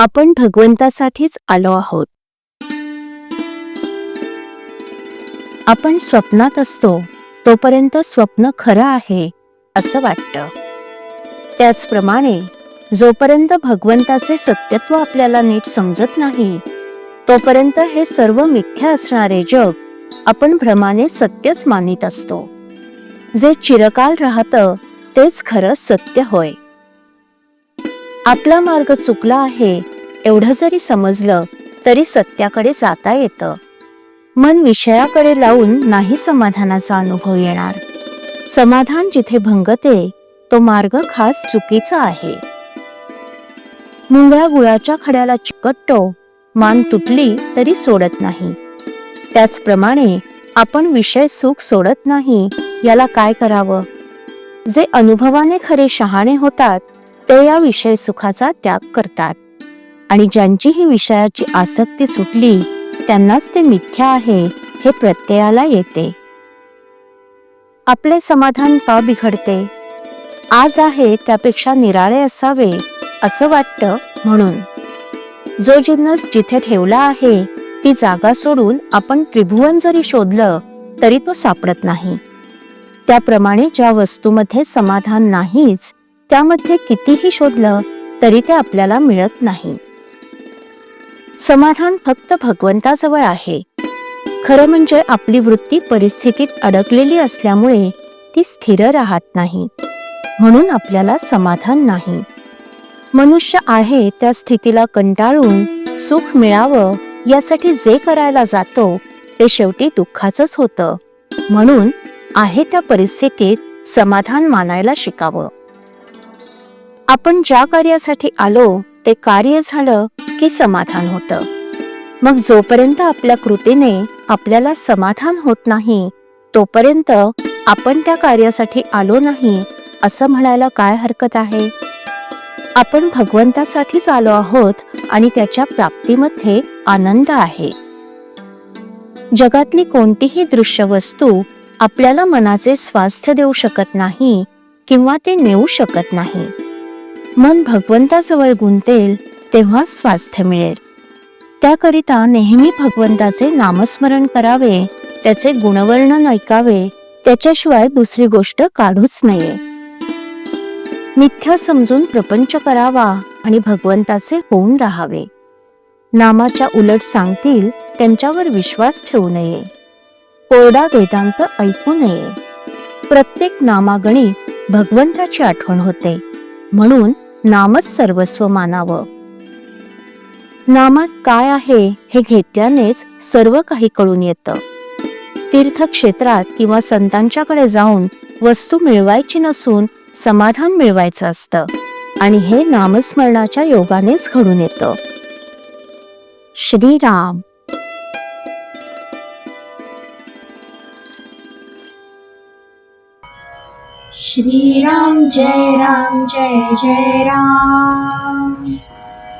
आपण भगवंतासाठीच आलो आहोत. आपण स्वप्नात असतो तोपर्यंत स्वप्न खरं आहे असं वाटतं. त्याचप्रमाणे जोपर्यंत भगवंताचे सत्यत्व आपल्याला नीट समजत नाही तोपर्यंत हे सर्व मिथ्या असणारे जग आपण भ्रमाने सत्यच मानित असतो. जे चिरकाल राहतं तेच खरं सत्य होय. आपला मार्ग चुकला आहे एवढं जरी समजलं तरी सत्याकडे जाता येतं. मन विषयाकडे लावून नाही समाधानाचा अनुभव येणार. समाधान जिथे भंगते तो मार्ग खास चुकीचा आहे. मुंगळा गुळाच्या खड्याला चिकटतो मान तुटली तरी सोडत नाही. त्याचप्रमाणे आपण विषय सुख सोडत नाही याला काय करावं? जे अनुभवाने खरे शहाणे होतात ते या विषय सुखाचा त्याग करतात. आणि ज्यांची ही विषयाची आसक्ती सुटली त्यांनाच ते मिथ्या आहे हे प्रत्ययाला येते. आपले समाधान का बिघडते? आज आहे त्यापेक्षा निराळे असावे असं वाटतं म्हणून. जो जिन्नस जिथे ठेवला आहे ती जागा सोडून आपण त्रिभुवन जरी शोधलं तरी तो सापडत नाही. त्याप्रमाणे ज्या वस्तूमध्ये समाधान नाहीच त्यामध्ये कितीही शोधलं तरी ते आपल्याला मिळत नाही. समाधान फक्त भगवंताजवळ आहे. खरं म्हणजे आपली वृत्ती परिस्थितीत अडकलेली असल्यामुळे ती स्थिर राहत नाही. म्हणून आपल्याला समाधान नाही. मनुष्य आहे त्या स्थितीला कंटाळून सुख मिळावं यासाठी जे करायला जातो ते शेवटी दुःखाचंच होतं. म्हणून आहे त्या परिस्थितीत समाधान मानायला शिकावं. आपण ज्या कार्यासाठी आलो ते कार्य झालं की समाधान होतं. मग जोपर्यंत आपल्या कृतीने आपल्याला समाधान होत नाही तोपर्यंत आपण त्या कार्यासाठी आलो नाही असं म्हणायला काय हरकत आहे? आपण भगवंतासाठीच आलो आहोत आणि त्याच्या प्राप्तीमध्ये आनंद आहे. जगातली कोणतीही दृश्य वस्तू आपल्याला मनाचे स्वास्थ्य देऊ शकत नाही किंवा ते नेऊ शकत नाही. मन भगवंताजवळ गुंतेल तेव्हा स्वास्थ्य मिळेल. त्याकरिता नेहमी भगवंताचे नामस्मरण करावे त्याचे गुणवर्णन ऐकावे त्याच्याशिवाय दुसरी गोष्ट काढूच नये. मिथ्या समजून प्रपंच करावा आणि भगवंताचे होऊन राहावे. नामाच्या उलट सांगतील त्यांच्यावर विश्वास ठेवू नये. कोरडा वेदांत ऐकू नये. प्रत्येक नामागणी भगवंताची आठवण होते. म्हणून नामच सर्वस्व मानावं. नामात काय आहे हे घेतल्यानेच सर्व काही कळून येतं. तीर्थक्षेत्रात किंवा संतांच्याकडे जाऊन वस्तू मिळवायची नसून समाधान मिळवायचं असतं. आणि हे नामस्मरणाच्या योगानेच घडून येतं. श्रीराम. श्रीराम जय राम जय जय राम.